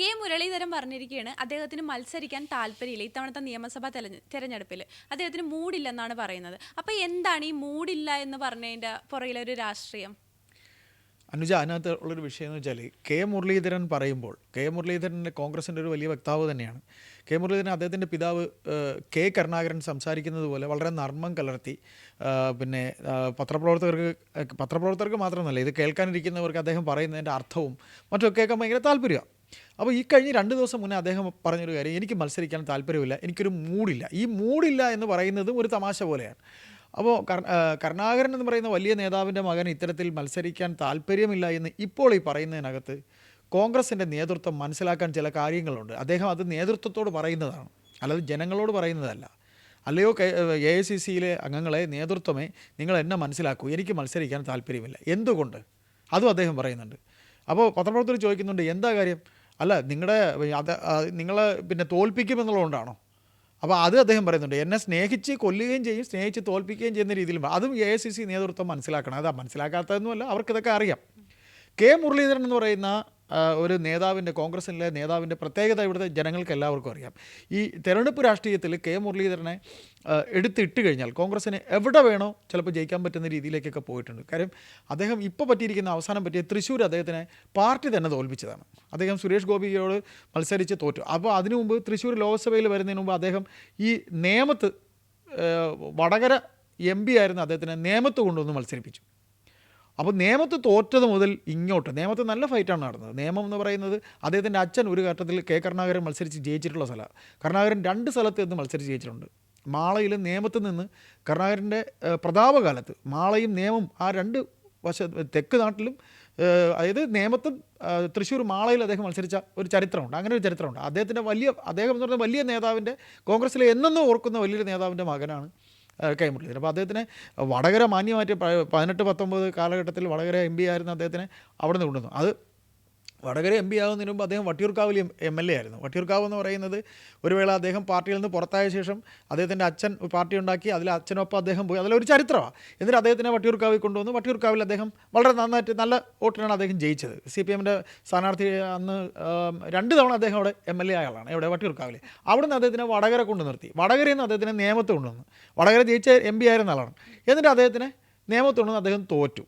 K Muraleedharan പറഞ്ഞിരിക്കുകയാണ് അദ്ദേഹത്തിന് മത്സരിക്കാൻ താല്പര്യമില്ല. ഇത്തവണത്തെ നിയമസഭാ തെരഞ്ഞ തെരഞ്ഞെടുപ്പിൽ അദ്ദേഹത്തിന് മൂടില്ലെന്നാണ് പറയുന്നത്. അപ്പോൾ എന്താണ് ഈ മൂടില്ല എന്ന് പറഞ്ഞതിന്റെ പുറകിലെ ഒരു രാഷ്ട്രീയം? അനുജ അതിനകത്ത് ഉള്ളൊരു വിഷയം എന്ന് വെച്ചാൽ കെ മുരളീധരൻ പറയുമ്പോൾ കെ മുരളീധരന്റെ കോൺഗ്രസിന്റെ ഒരു വലിയ വക്താവ് തന്നെയാണ്. കെ മുരളീധരൻ അദ്ദേഹത്തിന്റെ പിതാവ് കെ കരുണാകരൻ സംസാരിക്കുന്നത് പോലെ വളരെ നർമ്മം കലർത്തി പിന്നെ പത്രപ്രവർത്തകർക്ക് പത്രപ്രവർത്തകർക്ക് മാത്രമല്ല ഇത് കേൾക്കാനിരിക്കുന്നവർക്ക് അദ്ദേഹം പറയുന്നതിന്റെ അർത്ഥവും മറ്റൊക്കെ കേൾക്കാൻ ഭയങ്കര താല്പര്യമാണ് അപ്പോൾ ഈ കഴിഞ്ഞ രണ്ട് ദിവസം മുന്നേ അദ്ദേഹം പറഞ്ഞൊരു കാര്യം എനിക്ക് മത്സരിക്കാൻ താല്പര്യമില്ല എനിക്കൊരു മൂടില്ല ഈ മൂടില്ല എന്ന് പറയുന്നതും ഒരു തമാശ പോലെയാണ്. അപ്പോൾ കരുണാകരൻ എന്ന് പറയുന്ന വലിയ നേതാവിന്റെ മകൻ ഇത്തരത്തിൽ മത്സരിക്കാൻ താല്പര്യമില്ല എന്ന് ഇപ്പോൾ ഈ പറയുന്നതിനകത്ത് കോൺഗ്രസിന്റെ നേതൃത്വം മനസ്സിലാക്കാൻ ചില കാര്യങ്ങളുണ്ട്. അദ്ദേഹം അത് നേതൃത്വത്തോട് പറയുന്നതാണ്. അല്ലാതെ ജനങ്ങളോട് പറയുന്നതല്ല. അല്ലയോ എ സി സിയിലെ അംഗങ്ങളെ നേതൃത്വമേ നിങ്ങൾ എന്നെ മനസ്സിലാക്കൂ എനിക്ക് മത്സരിക്കാൻ താല്പര്യമില്ല. എന്തുകൊണ്ട്? അതും അദ്ദേഹം പറയുന്നുണ്ട്. അപ്പോൾ പത്രപ്രവർത്തകർ ചോദിക്കുന്നുണ്ട് എന്താ കാര്യം? അല്ല നിങ്ങളുടെ അത് നിങ്ങളെ പിന്നെ തോൽപ്പിക്കും തോൽപ്പിക്കുമെന്നുള്ളതുകൊണ്ടാണോ അപ്പോൾ അത് അദ്ദേഹം പറയുന്നുണ്ട്. എന്നെ സ്നേഹിച്ച് കൊല്ലുകയും ചെയ്യും സ്നേഹിച്ച് തോൽപ്പിക്കുകയും ചെയ്യുന്ന രീതിയിൽ അതും എ ഐ സി സി നേതൃത്വം മനസ്സിലാക്കണം. അതാ മനസ്സിലാക്കാത്തതൊന്നുമല്ല അവർക്കിതൊക്കെ അറിയാം. കെ മുരളീധരൻ എന്ന് പറയുന്ന ഒരു നേതാവിന്റെ കോൺഗ്രസിലെ നേതാവിന്റെ പ്രത്യേകത ഇവിടുത്തെ ജനങ്ങൾക്ക് എല്ലാവർക്കും അറിയാം. ഈ തെരഞ്ഞെടുപ്പ് രാഷ്ട്രീയത്തിൽ കെ മുരളീധരനെ എടുത്തിട്ട് കഴിഞ്ഞാൽ കോൺഗ്രസ്സിന് എവിടെ വേണോ ചിലപ്പോൾ ജയിക്കാൻ പറ്റുന്ന രീതിയിലേക്കൊക്കെ പോയിട്ടുണ്ട്. കാര്യം അദ്ദേഹം ഇപ്പോൾ പറ്റിയിരിക്കുന്ന അവസാനം പറ്റിയ തൃശ്ശൂർ അദ്ദേഹത്തിനെ പാർട്ടി തന്നെ തോൽപ്പിച്ചതാണ്. അദ്ദേഹം സുരേഷ് ഗോപിയോട് മത്സരിച്ച് തോറ്റു. അപ്പോൾ അതിനു മുമ്പ് തൃശ്ശൂർ ലോക്സഭയിൽ വരുന്നതിന് മുമ്പ് അദ്ദേഹം ഈ നേമത്ത് വടകര എം പി ആയിരുന്ന അദ്ദേഹത്തിനെ നേമത്ത് കൊണ്ടുവന്ന് മത്സരിപ്പിച്ചു. അപ്പോൾ നിയമത്ത് തോറ്റത് മുതൽ ഇങ്ങോട്ട് നിയമത്ത് നല്ല ഫൈറ്റാണ് നടന്നത്. നിയമം എന്ന് പറയുന്നത് അദ്ദേഹത്തിന്റെ അച്ഛൻ ഒരു ഘട്ടത്തിൽ കെ കരുണാകരൻ മത്സരിച്ച് ജയിച്ചിട്ടുള്ള സ്ഥലമാണ് കരുണാകരൻ രണ്ട് സ്ഥലത്ത് നിന്ന് മത്സരിച്ച് ജയിച്ചിട്ടുണ്ട്. മാളയിലും നിയമത്ത് നിന്ന് കരുണാകരന്റെ പ്രതാപകാലത്ത് മാളയും നിയമം ആ രണ്ട് വശ തെക്ക് നാട്ടിലും അതായത് നേമത്തും തൃശ്ശൂർ മാളയിൽ അദ്ദേഹം മത്സരിച്ച ഒരു ചരിത്രമുണ്ട്. അങ്ങനെ ഒരു ചരിത്രമുണ്ട്. അദ്ദേഹത്തിന്റെ വലിയ അദ്ദേഹം എന്ന് പറഞ്ഞ വലിയ നേതാവിന്റെ കോൺഗ്രസ്സിലെ എന്നെന്നും ഓർക്കുന്ന വലിയൊരു നേതാവിന്റെ മകനാണ് ഏഹ് കെ മുരളീധരൻ അപ്പോൾ അദ്ദേഹത്തിന് വടകര മാന്യമാറ്റി പതിനെട്ട് പത്തൊമ്പത് കാലഘട്ടത്തിൽ വടകര എം പി ആയിരുന്ന അദ്ദേഹത്തിനെ അവിടെ നിന്ന് കൊണ്ടുവന്നു. അത് വടകര എം പി ആകുന്നതിന് മുമ്പ് അദ്ദേഹം വട്ടിയൂർക്കാവിൽ എം എൽ എ ആയിരുന്നു. വട്ടിയൂർക്കാവ് എന്ന് പറയുന്നത് ഒരു വേള അദ്ദേഹം പാർട്ടിയിൽ നിന്ന് പുറത്തായ ശേഷം അദ്ദേഹത്തിന്റെ അച്ഛൻ പാർട്ടി ഉണ്ടാക്കി അതിൽ അച്ഛനൊപ്പം അദ്ദേഹം പോയി. അതിലൊരു ചരിത്രമാണ് എന്നിട്ട് അദ്ദേഹത്തിനെ വട്ടിയൂർക്കാവിൽ കൊണ്ടുവന്നു. വട്ടിയൂർക്കാവിൽ അദ്ദേഹം വളരെ നന്നായിട്ട് നല്ല വോട്ടിനാണ് അദ്ദേഹം ജയിച്ചത്. സി പി എമ്മിന്റെ സ്ഥാനാർത്ഥി അന്ന് രണ്ട് തവണ അദ്ദേഹം അവിടെ എം എൽ എ ആളാണ്. എവിടെ? വട്ടിയൂർക്കാവിൽ അവിടെ നിന്ന് അദ്ദേഹത്തിനെ വടകര കൊണ്ടു നിർത്തി. വടകരയിൽ നിന്ന് അദ്ദേഹത്തിനെ നിയമത്ത് കൊണ്ടുവന്നു. വടകര ജയിച്ച എം പി ആയിരുന്ന ആളാണ്. എന്നിട്ട് അദ്ദേഹത്തിനെ നിയമത്തുണ്ടെന്ന് അദ്ദേഹം തോറ്റു.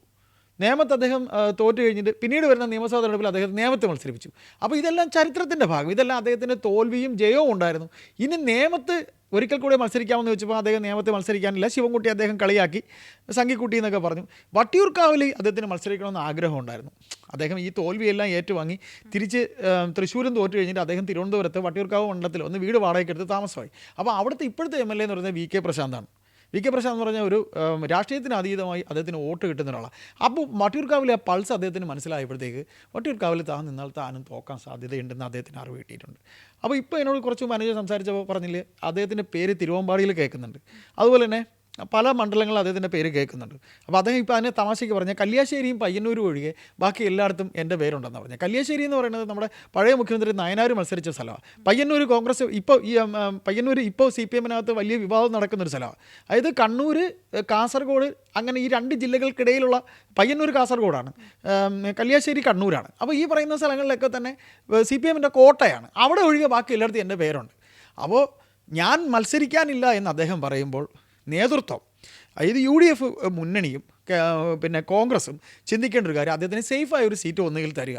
നേമത്ത് അദ്ദേഹം തോറ്റു കഴിഞ്ഞിട്ട് പിന്നീട് വരുന്ന നിയമസഭാ തെരഞ്ഞെടുപ്പിൽ അദ്ദേഹം നേമത്ത് മത്സരിപ്പിച്ചു. അപ്പോൾ ഇതെല്ലാം ചരിത്രത്തിന്റെ ഭാഗം. ഇതെല്ലാം അദ്ദേഹത്തിന്റെ തോൽവിയും ജയവും ഉണ്ടായിരുന്നു. ഇനി നേമത്ത് ഒരിക്കൽ കൂടി മത്സരിക്കാമെന്ന് ചോദിച്ചപ്പോൾ അദ്ദേഹം നിയമത്തെ മത്സരിക്കാനില്ല. ശിവൻകുട്ടി അദ്ദേഹം കളിയാക്കി സംഘിക്കുട്ടി എന്നൊക്കെ പറഞ്ഞു. വട്ടിയൂർക്കാവിൽ അദ്ദേഹത്തിന് മത്സരിക്കണമെന്ന് ആഗ്രഹം ഉണ്ടായിരുന്നു. അദ്ദേഹം ഈ തോൽവിയെല്ലാം ഏറ്റുവാങ്ങി. തിരിച്ച് തൃശ്ശൂരും തോറ്റു കഴിഞ്ഞിട്ട് അദ്ദേഹം തിരുവനന്തപുരത്ത് വട്ടിയൂർക്കാവ് മണ്ഡലത്തിൽ ഒന്ന് വീട് വാടകയ്ക്കെടുത്ത് താമസമായി. അപ്പോൾ അവിടുത്തെ ഇപ്പോഴത്തെ എം എൽ എ എന്ന് പറയുന്നത് വി കെ പ്രശാന്താണ്. വി കെ പ്രശാന്ത് എന്ന് പറഞ്ഞ ഒരു രാഷ്ട്രീയത്തിന് അതീതമായി അദ്ദേഹത്തിന് വോട്ട് കിട്ടുന്ന ഒരാളാണ് അപ്പോൾ വട്ടിയൂർക്കാവിലെ ആ പൾസ് അദ്ദേഹത്തിന് മനസ്സിലായപ്പോഴത്തേക്ക് വട്ടിയൂർക്കാവിൽ താൻ നിന്നാൽ താനും തോക്കാൻ സാധ്യതയുണ്ടെന്ന് അദ്ദേഹത്തിന് അറിവ് കിട്ടിയിട്ടുണ്ട്. അപ്പോൾ ഇപ്പോൾ എന്നോട് കുറച്ച് മാനേജർ സംസാരിച്ചപ്പോൾ പറഞ്ഞില്ലേ അദ്ദേഹത്തിന്റെ പേര് തിരുവമ്പാടിയിൽ കേൾക്കുന്നുണ്ട്. അതുപോലെ തന്നെ പല മണ്ഡലങ്ങളും അദ്ദേഹത്തിന്റെ പേര് കേൾക്കുന്നുണ്ട്. അപ്പോൾ അദ്ദേഹം ഇപ്പോൾ അതിനെ തമാശയ്ക്ക് പറഞ്ഞ കല്യാശ്ശേരിയും പയ്യന്നൂരും ഒഴികെ ബാക്കി എല്ലായിടത്തും എന്റെ പേരുണ്ടെന്ന് പറഞ്ഞു കല്യാശ്ശേരി എന്ന് പറയുന്നത് നമ്മുടെ പഴയ മുഖ്യമന്ത്രി നയനാർ മത്സരിച്ച സ്ഥലമാണ്. പയ്യന്നൂർ കോൺഗ്രസ് ഇപ്പോൾ ഈ പയ്യന്നൂർ ഇപ്പോൾ സി പി എമ്മിനകത്ത് വലിയ വിവാദം നടക്കുന്നൊരു സ്ഥലമാണ്. അതായത് കണ്ണൂർ കാസർഗോഡ് അങ്ങനെ ഈ രണ്ട് ജില്ലകൾക്കിടയിലുള്ള പയ്യന്നൂർ കാസർഗോഡാണ്. കല്യാശ്ശേരി കണ്ണൂരാണ്. അപ്പോൾ ഈ പറയുന്ന സ്ഥലങ്ങളിലൊക്കെ തന്നെ സി പി എമ്മിന്റെ കോട്ടയാണ്. അവിടെ ഒഴികെ ബാക്കി എല്ലായിടത്തും എന്റെ പേരുണ്ട്. അപ്പോൾ ഞാൻ മത്സരിക്കാനില്ല എന്ന് അദ്ദേഹം പറയുമ്പോൾ നേതൃത്വം. അതായത് യു ഡി എഫ് മുന്നണിയും പിന്നെ കോൺഗ്രസും ചിന്തിക്കേണ്ട ഒരു കാര്യം അദ്ദേഹത്തിന് സേഫായ ഒരു സീറ്റ് ഒന്നുകിൽ തരിക.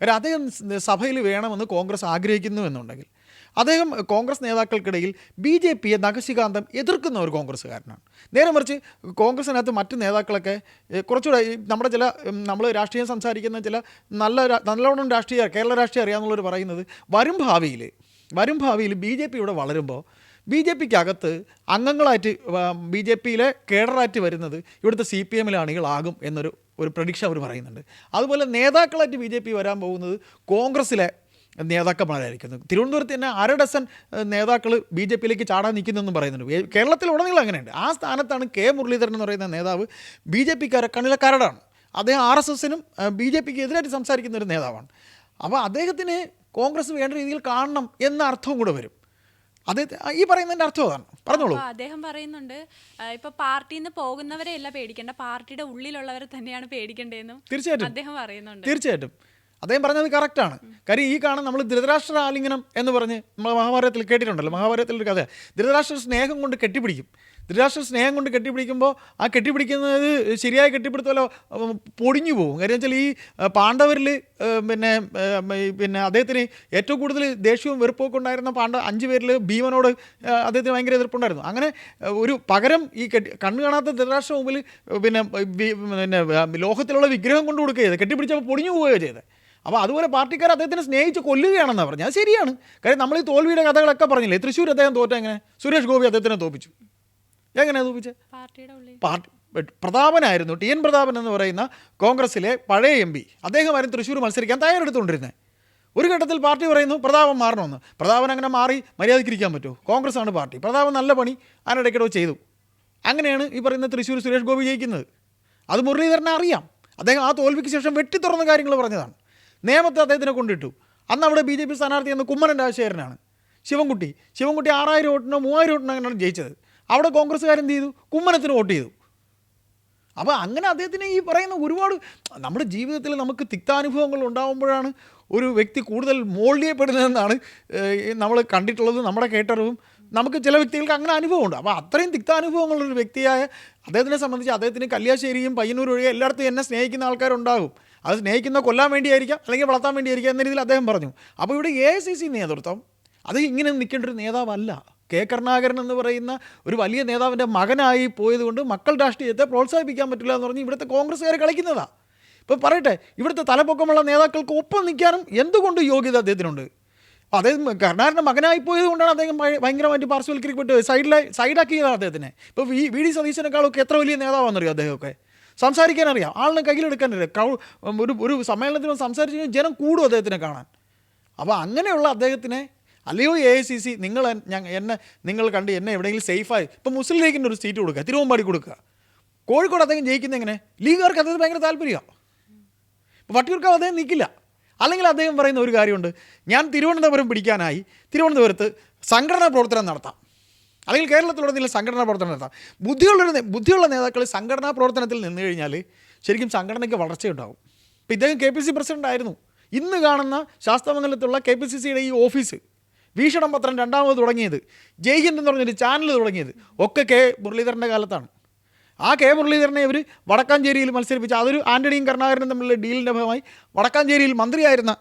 കാരണം അദ്ദേഹം സഭയിൽ വേണമെന്ന് കോൺഗ്രസ് ആഗ്രഹിക്കുന്നു എന്നുണ്ടെങ്കിൽ. അദ്ദേഹം കോൺഗ്രസ് നേതാക്കൾക്കിടയിൽ ബി ജെ പിയെ നഖശികാന്തം എതിർക്കുന്ന ഒരു കോൺഗ്രസ്സുകാരനാണ്. നേരെ മറിച്ച് കോൺഗ്രസിനകത്ത് മറ്റ് നേതാക്കളൊക്കെ കുറച്ചുകൂടെ നമ്മുടെ ചില നമ്മൾ രാഷ്ട്രീയം സംസാരിക്കുന്ന ചില നല്ല നല്ലോണം രാഷ്ട്രീയ കേരള രാഷ്ട്രീയം അറിയാമെന്നുള്ളവർ പറയുന്നത് വരും ഭാവിയിൽ വരും ഭാവിയിൽ ബി ജെ പി ഇവിടെ വളരുമ്പോൾ ബി ജെ പിക്ക് അകത്ത് അംഗങ്ങളായിട്ട് ബി ജെ പിയിലെ കേഡറായിട്ട് വരുന്നത് ഇവിടുത്തെ സി പി എമ്മിലെ അണികളാകും എന്നൊരു ഒരു പ്രഡിക്ഷൻ അവർ പറയുന്നുണ്ട്. അതുപോലെ നേതാക്കളായിട്ട് ബി ജെ പി വരാൻ പോകുന്നത് കോൺഗ്രസ്സിലെ നേതാക്കന്മാരായിരിക്കുന്നു. തിരുവനന്തപുരത്ത് തന്നെ അര ഡസൻ നേതാക്കൾ ബി ജെ പിയിലേക്ക് ചാടാൻ നിൽക്കുന്നെന്നും പറയുന്നുണ്ട്. കേരളത്തിൽ കേരളത്തിലുടനീളം അങ്ങനെയുണ്ട്. ആ സ്ഥാനത്താണ് കെ മുരളീധരൻ എന്ന് പറയുന്ന നേതാവ് ബി ജെ പിക്കാരെ കണ്ണിലെ കരടാണ് അദ്ദേഹം ആർ എസ് എസിനും ബി ജെ പിക്ക് എതിരായിട്ട് സംസാരിക്കുന്ന ഒരു നേതാവാണ്. അപ്പോൾ അദ്ദേഹത്തിന് കോൺഗ്രസ് വേണ്ട രീതിയിൽ കാണണം എന്ന അർത്ഥവും കൂടെ വരും. അദ്ദേഹത്തെ ഈ പറയുന്നതിന്റെ അർത്ഥം അതാണ്. പറഞ്ഞോളൂ. അദ്ദേഹം പറയുന്നുണ്ട് ഇപ്പൊ പാർട്ടിയിൽ നിന്ന് പോകുന്നവരെ അല്ല പേടിക്കേണ്ട പാർട്ടിയുടെ ഉള്ളിലുള്ളവരെ തന്നെയാണ് പേടിക്കേണ്ടതെന്നും തീർച്ചയായിട്ടും. അദ്ദേഹം പറയുന്നുണ്ട്. തീർച്ചയായിട്ടും. അദ്ദേഹം പറഞ്ഞത് കറക്റ്റാണ് കാര്യം ഈ കാണാൻ നമ്മൾ ധൃതരാഷ്ട്ര ആലിംഗനം എന്ന് പറഞ്ഞ് നമ്മൾ മഹാഭാരതത്തിൽ കേട്ടിട്ടുണ്ടല്ലോ മഹാഭാരതത്തിൽ ഒരു കഥ. ധൃതരാഷ്ട്ര സ്നേഹം കൊണ്ട് കെട്ടിപ്പിടിക്കും. ധൃതരാഷ്ട്ര സ്നേഹം കൊണ്ട് കെട്ടിപ്പിടിക്കുമ്പോൾ ആ കെട്ടിപ്പിടിക്കുന്നത് ശരിയായി കെട്ടിപ്പിടുത്തല്ലോ പൊടിഞ്ഞു പോകും. കാര്യം വെച്ചാൽ ഈ പാണ്ഡവരിൽ പിന്നെ പിന്നെ അദ്ദേഹത്തിന് ഏറ്റവും കൂടുതൽ ദേഷ്യവും വെറുപ്പൊക്കെ ഉണ്ടായിരുന്ന പാണ്ഡ അഞ്ച് പേരിൽ ഭീമനോട് അദ്ദേഹത്തിന് ഭയങ്കര എതിർപ്പുണ്ടായിരുന്നു. അങ്ങനെ ഒരു പകരം ഈ കെട്ടി കണ്ണു കാണാത്ത ധൃതരാഷ്ട്ര മുമ്പിൽ പിന്നെ പിന്നെ ലോഹത്തിലുള്ള വിഗ്രഹം കൊണ്ട് കൊടുക്കുക ചെയ്തത്. കെട്ടിപ്പിടിച്ചപ്പോൾ പൊടിഞ്ഞു പോവുകയാണ് ചെയ്തത്. അപ്പോൾ അതുപോലെ പാർട്ടിക്കാർ അദ്ദേഹത്തിനെ സ്നേഹിച്ച് കൊല്ലുകയാണെന്നാണ് പറഞ്ഞത്. അത് ശരിയാണ്. കാര്യം നമ്മൾ ഈ തോൽവിയുടെ കഥകളൊക്കെ പറഞ്ഞില്ലേ? തൃശ്ശൂർ അദ്ദേഹം തോറ്റ എങ്ങനെ? സുരേഷ് ഗോപി അദ്ദേഹത്തിനെ തോപ്പിച്ചു. എങ്ങനെയാണ് തോപ്പിച്ചത് പാർട്ടി പ്രതാപനായിരുന്നു. ടി എൻ പ്രതാപൻ എന്ന് പറയുന്ന കോൺഗ്രസ്സിലെ പഴയ എം പി. അദ്ദേഹമായിരുന്നു തൃശ്ശൂർ മത്സരിക്കാൻ തയ്യാറെടുത്തുകൊണ്ടിരുന്നത് ഒരു ഘട്ടത്തിൽ പാർട്ടി പറയുന്നു പ്രതാപൻ മാറണമെന്ന്. പ്രതാപൻ അങ്ങനെ മാറി മര്യാദക്കിരിക്കാൻ പറ്റുമോ? കോൺഗ്രസ് ആണ് പാർട്ടി. പ്രതാപൻ നല്ല പണി അതിനിടയ്ക്കിടവ് ചെയ്തു. അങ്ങനെയാണ് ഈ പറയുന്ന തൃശ്ശൂർ സുരേഷ് ഗോപി ജയിക്കുന്നത്. അത് മുരളീധരനെ അറിയാം. അദ്ദേഹം ആ തോൽവിക്ക് ശേഷം വെട്ടി തുറന്ന കാര്യങ്ങൾ പറഞ്ഞതാണ്. നിയമത്തെ അദ്ദേഹത്തിനെ കൊണ്ടിട്ടു. അന്ന് അവിടെ ബി ജെ പി സ്ഥാനാർത്ഥി എന്ന കുമ്മനം രാജശേഖരനാണ്. ശിവൻകുട്ടി. ശിവൻകുട്ടി ആറായിരം വോട്ടിനോ മൂവായിരം വോട്ടിനോ അങ്ങനെയാണ് ജയിച്ചത്. അവിടെ കോൺഗ്രസ്സുകാരെന്ത് ചെയ്തു? കുമ്മനത്തിന് വോട്ട് ചെയ്തു. അപ്പോൾ അങ്ങനെ അദ്ദേഹത്തിന് ഈ പറയുന്ന ഒരുപാട് നമ്മുടെ ജീവിതത്തിൽ നമുക്ക് തിക്താനുഭവങ്ങൾ ഉണ്ടാകുമ്പോഴാണ് ഒരു വ്യക്തി കൂടുതൽ മോൾഡ് ചെയ്യപ്പെടുന്നതെന്നാണ് നമ്മൾ കണ്ടിട്ടുള്ളത് നമ്മുടെ കേട്ടറിവും. നമുക്ക് ചില വ്യക്തികൾക്ക് അങ്ങനെ അനുഭവമുണ്ട്. അപ്പോൾ അത്രയും തിക്താനുഭവങ്ങളുള്ളൊരു വ്യക്തിയായ അദ്ദേഹത്തിനെ സംബന്ധിച്ച് അദ്ദേഹത്തിന് കല്യാശ്ശേരിയും പയ്യന്നൂർ ഒഴികെ എല്ലായിടത്തും എന്നെ സ്നേഹിക്കുന്ന ആൾക്കാരുണ്ടാകും. അത് സ്നേഹിക്കുന്ന കൊല്ലാൻ വേണ്ടിയായിരിക്കാം അല്ലെങ്കിൽ വളർത്താൻ വേണ്ടിയായിരിക്കാം എന്ന രീതിയിൽ അദ്ദേഹം പറഞ്ഞു. അപ്പോൾ ഇവിടെ എ നേതൃത്വം അത് ഇങ്ങനെ നിൽക്കേണ്ട ഒരു നേതാവല്ല. കെ കരുണാകരൻ എന്ന് പറയുന്ന ഒരു വലിയ നേതാവിന്റെ മകനായി പോയതുകൊണ്ട് മക്കൾ രാഷ്ട്രീയത്തെ പ്രോത്സാഹിപ്പിക്കാൻ പറ്റില്ല എന്ന് പറഞ്ഞ് ഇവിടുത്തെ കോൺഗ്രസ്സുകാർ കളിക്കുന്നതാണ് ഇപ്പോൾ പറയട്ടെ ഇവിടുത്തെ തലപ്പൊക്കമുള്ള നേതാക്കൾക്ക് ഒപ്പം നിൽക്കാനും എന്തുകൊണ്ട് യോഗ്യത അദ്ദേഹത്തിനുണ്ട്? അപ്പോൾ അദ്ദേഹം കരുണാകരന്റെ മകനായി പോയത് കൊണ്ടാണ് അദ്ദേഹം ഭയ- ഭയങ്കരമായിട്ട് പാർശ്വവൽക്കരിക്കപ്പെട്ട് സൈഡിലെ സൈഡാക്കിയതാണ് അദ്ദേഹത്തിനെ. ഇപ്പോൾ വി വി ഡി സതീശനേക്കാളൊക്കെ എത്ര വലിയ നേതാവാണെന്നറിയോ അദ്ദേഹമൊക്കെ? സംസാരിക്കാൻ അറിയാം ആളിനെ കയ്യിലെടുക്കാൻ അറിയാം കൗ ഒരു ഒരു സമ്മേളനത്തിനും സംസാരിച്ച് കഴിഞ്ഞാൽ ജനം കൂടും അദ്ദേഹത്തിനെ കാണാൻ. അപ്പോൾ അങ്ങനെയുള്ള അദ്ദേഹത്തിനെ അല്ലയോ എ ഐ സി സി നിങ്ങൾ എന്നെ നിങ്ങൾ കണ്ട് എന്നെ എവിടെയെങ്കിലും സേഫായി ഇപ്പോൾ മുസ്ലിം ലീഗിന്റെ ഒരു സീറ്റ് കൊടുക്കുക തിരുവമ്പാടി കൊടുക്കുക. കോഴിക്കോട് അദ്ദേഹം ജയിക്കുന്ന എങ്ങനെ? ലീഗുകാർക്ക് അദ്ദേഹം ഭയങ്കര താല്പര്യമാണ് ഇപ്പോൾ വട്ടിയൂർക്കാവ് അദ്ദേഹം നിൽക്കില്ല. അല്ലെങ്കിൽ അദ്ദേഹം പറയുന്ന ഒരു കാര്യമുണ്ട് ഞാൻ തിരുവനന്തപുരം പിടിക്കാനായി തിരുവനന്തപുരത്ത് സംഘടനാ പ്രവർത്തനം നടത്താം. അല്ലെങ്കിൽ കേരളത്തിലുടനീളം സംഘടനാ പ്രവർത്തനം നടത്താം. ബുദ്ധിയുള്ളൊരു ബുദ്ധിയുള്ള നേതാക്കൾ സംഘടനാ പ്രവർത്തനത്തിൽ നിന്ന് കഴിഞ്ഞാൽ ശരിക്കും സംഘടനയ്ക്ക് വളർച്ചയുണ്ടാകും ഇപ്പോൾ ഇദ്ദേഹം കെ പി സി പ്രസിഡന്റ് ആയിരുന്നു ഇന്ന് കാണുന്ന ശാസ്ത്രമംഗലത്തുള്ള കെ പി സി സിയുടെ ഈ ഓഫീസ് വീക്ഷണം പത്രം രണ്ടാമത് തുടങ്ങിയത്. ജയ് ഹിന്ദ് എന്ന് പറഞ്ഞൊരു ചാനൽ തുടങ്ങിയത്. ഒക്കെ കെ മുരളീധരന്റെ കാലത്താണ്. ആ കെ മുരളീധരനെ ഇവർ വടക്കാഞ്ചേരിയിൽ മത്സരിപ്പിച്ച അതൊരു ആന്റണിയും കരുണാകരനും തമ്മിലുള്ള ഡീലിന്റെ ഭാഗമായി വടക്കാഞ്ചേരിയിൽ മന്ത്രിയായിരുന്ന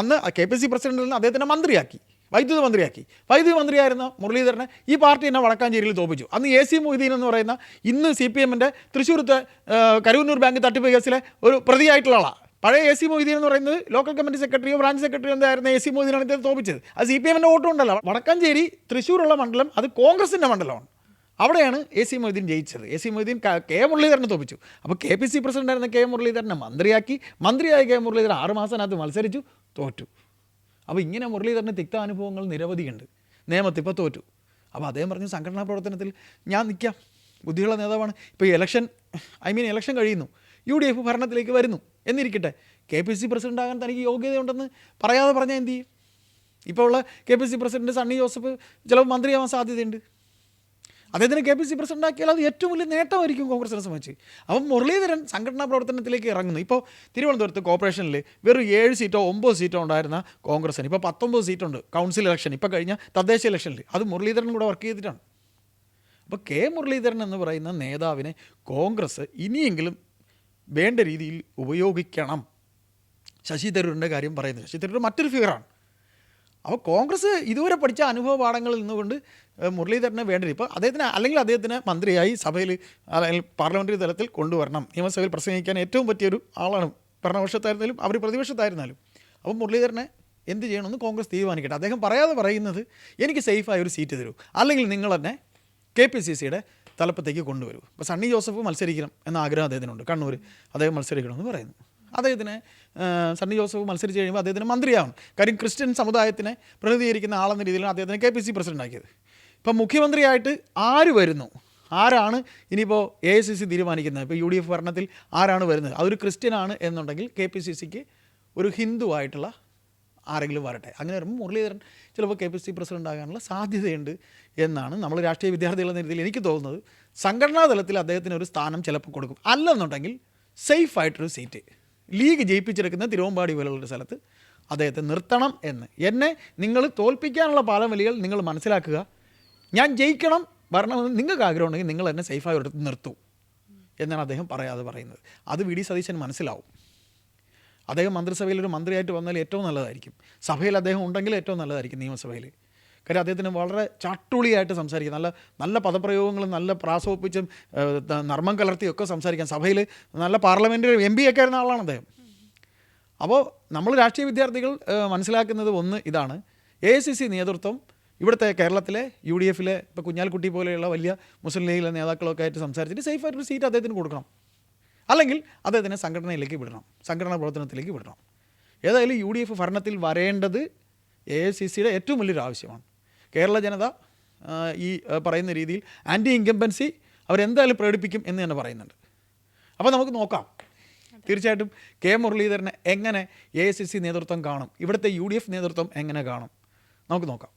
അന്ന് കെ പി സി പ്രസിഡന്റിൽ നിന്ന് അദ്ദേഹത്തിനെ മന്ത്രിയാക്കി. വൈദ്യുതി മന്ത്രിയാക്കി. വൈദ്യുതി മന്ത്രിയായിരുന്ന മുരളീധരനെ ഈ പാർട്ടി എന്നെ വടക്കാഞ്ചേരിയിൽ തോപ്പിച്ചു. അന്ന് എ സി മൊയ്തീൻ എന്ന് പറയുന്ന ഇന്ന് സി പി എമ്മിന്റെ തൃശ്ശൂരത്തെ കരുവന്നൂർ ബാങ്ക് തട്ടിപ്പ് കേസിലെ ഒരു പ്രതിയായിട്ടുള്ള ആളാണ് പഴയ എ സി മൊയ്തീൻ എന്ന് പറയുന്നത് ലോക്കൽ കമ്മിറ്റി സെക്രട്ടറിയോ ബ്രാഞ്ച് സെക്രട്ടറിയോ എന്തായിരുന്ന? എ സി മൊയ്തീനാണ് ഇദ്ദേഹം തോപ്പിച്ചത്. അത് സി പി എമ്മിന്റെ വോട്ടുണ്ടല്ലോ. വടക്കാഞ്ചേരി തൃശ്ശൂരുള്ള മണ്ഡലം അത് കോൺഗ്രസിന്റെ മണ്ഡലമാണ്. അവിടെയാണ് എ സി മൊയ്തീൻ ജയിച്ചത്. എ സി മൊയ്തീൻ കെ മുരളീധരനെ തോപ്പിച്ചു. അപ്പോൾ കെ പി സി പ്രസിഡന്റ് ആയിരുന്ന കെ മുരളീധരനെ മന്ത്രിയാക്കി. മന്ത്രിയായ കെ മുരളീധരൻ ആറ് മാസത്തിനകത്ത് മത്സരിച്ചു തോറ്റു. അപ്പോൾ ഇങ്ങനെ മുരളീധരന് തിക്ത അനുഭവങ്ങൾ നിരവധിയുണ്ട്. നിയമത്തിൽ ഇപ്പോൾ തോറ്റു. അപ്പോൾ അദ്ദേഹം പറഞ്ഞു സംഘടനാ പ്രവർത്തനത്തിൽ ഞാൻ നിൽക്കാം ബുദ്ധിയുള്ള നേതാവാണ്. ഇപ്പോൾ ഇലക്ഷൻ ഐ മീൻ ഇലക്ഷൻ കഴിയുന്നു. യു ഡി എഫ് ഭരണത്തിലേക്ക് വരുന്നു. എന്നിരിക്കട്ടെ കെ പി സി പ്രസിഡന്റ് ആകാൻ തനിക്ക് യോഗ്യതയുണ്ടെന്ന് പറയാതെ പറഞ്ഞാൽ എന്ത് ചെയ്യും? ഇപ്പോൾ ഉള്ള K P C president Sunny Joseph ചിലപ്പോൾ മന്ത്രിയാവാൻ സാധ്യതയുണ്ട്. അദ്ദേഹത്തിന് കെ പി സി പ്രസിഡന്റ് ആക്കിയാൽ അത് ഏറ്റവും വലിയ നേട്ടമായിരിക്കും കോൺഗ്രസിനെ സംബന്ധിച്ച്. അപ്പം മുരളീധരൻ സംഘടനാ പ്രവർത്തനത്തിലേക്ക് ഇറങ്ങുന്നു. ഇപ്പോൾ തിരുവനന്തപുരത്ത് കോർപ്പറേഷനിൽ വെറും ഏഴ് സീറ്റോ ഒമ്പത് സീറ്റോ ഉണ്ടായിരുന്ന കോൺഗ്രസിന് ഇപ്പോൾ പത്തൊമ്പത് സീറ്റുണ്ട്. കൗൺസിൽ ഇലക്ഷൻ ഇപ്പോൾ കഴിഞ്ഞ തദ്ദേശ ഇലക്ഷനിൽ അത് മുരളീധരൻ കൂടെ വർക്ക് ചെയ്തിട്ടാണ്. അപ്പോൾ കെ മുരളീധരൻ എന്ന് പറയുന്ന നേതാവിനെ കോൺഗ്രസ് ഇനിയെങ്കിലും വേണ്ട രീതിയിൽ ഉപയോഗിക്കണം. ശശി തരൂരിന്റെ കാര്യം പറയുന്നത്. ശശി തരൂർ മറ്റൊരു ഫിഗറാണ് അപ്പോൾ കോൺഗ്രസ് ഇതുവരെ പഠിച്ച അനുഭവ പാഠങ്ങളിൽ നിന്നുകൊണ്ട് മുരളീധരനെ വേണ്ട ഇപ്പോൾ അദ്ദേഹത്തിന് അല്ലെങ്കിൽ അദ്ദേഹത്തിന് മന്ത്രിയായി സഭയിൽ അല്ലെങ്കിൽ പാർലമെന്ററി തലത്തിൽ കൊണ്ടുവരണം. നിയമസഭയിൽ പ്രസംഗിക്കാൻ ഏറ്റവും പറ്റിയൊരു ആളാണ്. ഭരണപക്ഷത്തായിരുന്നാലും അവർ പ്രതിപക്ഷത്തായിരുന്നാലും. അപ്പോൾ മുരളീധരനെ എന്ത് ചെയ്യണമെന്ന് കോൺഗ്രസ് തീരുമാനിക്കട്ടെ. അദ്ദേഹം പറയാതെ പറയുന്നത് എനിക്ക് സേഫായ ഒരു സീറ്റ് തരൂ. അല്ലെങ്കിൽ നിങ്ങൾ തന്നെ കെ പി സി സിയുടെ തലപ്പത്തേക്ക് കൊണ്ടുവരൂ. അപ്പോൾ സണ്ണി ജോസഫ് മത്സരിക്കണം എന്ന ആഗ്രഹം അദ്ദേഹത്തിനുണ്ട്. കണ്ണൂർ അദ്ദേഹം മത്സരിക്കണമെന്ന് പറയുന്നു. അദ്ദേഹത്തിന് സണ്ണി ജോസഫ് മത്സരിച്ച് കഴിയുമ്പോൾ അദ്ദേഹത്തിന് മന്ത്രിയാവും കാര്യം ക്രിസ്ത്യൻ സമുദായത്തിനെ പ്രതിനിധീകരിക്കുന്ന ആളെന്ന രീതിയിലാണ് അദ്ദേഹത്തിന് കെ പി സി പ്രസിഡന്റ് ആക്കിയത് ഇപ്പം മുഖ്യമന്ത്രിയായിട്ട് ആര് വരുന്നു? ആരാണ് ഇനിയിപ്പോൾ എ ഐ സി സി തീരുമാനിക്കുന്നത്? ഇപ്പോൾ യു ഡി എഫ് ഭരണത്തിൽ ആരാണ് വരുന്നത്? അതൊരു ക്രിസ്ത്യനാണ് എന്നുണ്ടെങ്കിൽ കെ പി സി സിക്ക് ഒരു ഹിന്ദു ആയിട്ടുള്ള ആരെങ്കിലും വരട്ടെ. അങ്ങനെ വരുമ്പോൾ മുരളീധരൻ ചിലപ്പോൾ കെ പി സി പ്രസിഡന്റ് ആകാനുള്ള സാധ്യതയുണ്ട് എന്നാണ് നമ്മൾ രാഷ്ട്രീയ വിദ്യാർത്ഥികൾ എന്ന രീതിയിൽ എനിക്ക് തോന്നുന്നത്. സംഘടനാ തലത്തിൽ അദ്ദേഹത്തിന് ഒരു സ്ഥാനം ചിലപ്പോൾ കൊടുക്കും. അല്ലെന്നുണ്ടെങ്കിൽ സേഫ് ആയിട്ടൊരു സീറ്റ്. ലീഗ് ജയിപ്പിച്ചെടുക്കുന്ന തിരുവമ്പാടി പോലുള്ളൊരു സ്ഥലത്ത് അദ്ദേഹത്തെ നിർത്തണം എന്ന്. എന്നെ നിങ്ങൾ തോൽപ്പിക്കാനുള്ള പാലവലികൾ നിങ്ങൾ മനസ്സിലാക്കുക. ഞാൻ ജയിക്കണം വരണമെന്ന് നിങ്ങൾക്ക് ആഗ്രഹം ഉണ്ടെങ്കിൽ നിങ്ങൾ എന്നെ സേഫായി ഒരിടത്ത് നിർത്തൂ എന്നാണ് അദ്ദേഹം പറയാതെ പറയുന്നത്. അത് വി. ഡി. സതീശൻ മനസ്സിലാവും. അദ്ദേഹം മന്ത്രിസഭയിൽ ഒരു മന്ത്രിയായിട്ട് വന്നാൽ ഏറ്റവും നല്ലതായിരിക്കും. സഭയിൽ അദ്ദേഹം ഉണ്ടെങ്കിൽ ഏറ്റവും നല്ലതായിരിക്കും നിയമസഭയിൽ. കാര്യം അദ്ദേഹത്തിന് വളരെ ചാട്ടുളിയായിട്ട് സംസാരിക്കും. നല്ല നല്ല പദപ്രയോഗങ്ങളും നല്ല പ്രാസോപ്പിച്ചും നർമ്മം കലർത്തിയും ഒക്കെ സംസാരിക്കാൻ സഭയിൽ നല്ല പാർലമെന്റ് എം പി ഒക്കെ ആയിരുന്ന ആളാണ് അദ്ദേഹം. അപ്പോൾ നമ്മൾ രാഷ്ട്രീയ വിദ്യാർത്ഥികൾ മനസ്സിലാക്കുന്നത് ഒന്ന് ഇതാണ്. എ സി സി നേതൃത്വം ഇവിടുത്തെ കേരളത്തിലെ യു ഡി എഫിലെ ഇപ്പോൾ കുഞ്ഞാൽക്കുട്ടി പോലെയുള്ള വലിയ മുസ്ലിം ലീഗിലെ നേതാക്കളൊക്കെ ആയിട്ട് സംസാരിച്ചിട്ട് സേഫായിട്ടൊരു സീറ്റ് അദ്ദേഹത്തിന് കൊടുക്കണം. അല്ലെങ്കിൽ അദ്ദേഹത്തിനെ സംഘടനയിലേക്ക് വിടണം സംഘടനാ പ്രവർത്തനത്തിലേക്ക് വിടണം. ഏതായാലും യു ഡി എഫ് ഭരണത്തിൽ വരേണ്ടത് എ ഐ സി സിയുടെ ഏറ്റവും വലിയൊരു ആവശ്യമാണ്. കേരള ജനത ഈ പറയുന്ന രീതിയിൽ ആന്റി ഇൻകംബൻസി അവരെന്തായാലും പ്രകടിപ്പിക്കും എന്ന് തന്നെ പറയുന്നുണ്ട്. അപ്പോൾ നമുക്ക് നോക്കാം. തീർച്ചയായിട്ടും കെ മുരളീധരനെ എങ്ങനെ എ ഐ സി സി നേതൃത്വം കാണും? ഇവിടുത്തെ യു ഡി എഫ് നേതൃത്വം എങ്ങനെ കാണും? നമുക്ക് നോക്കാം.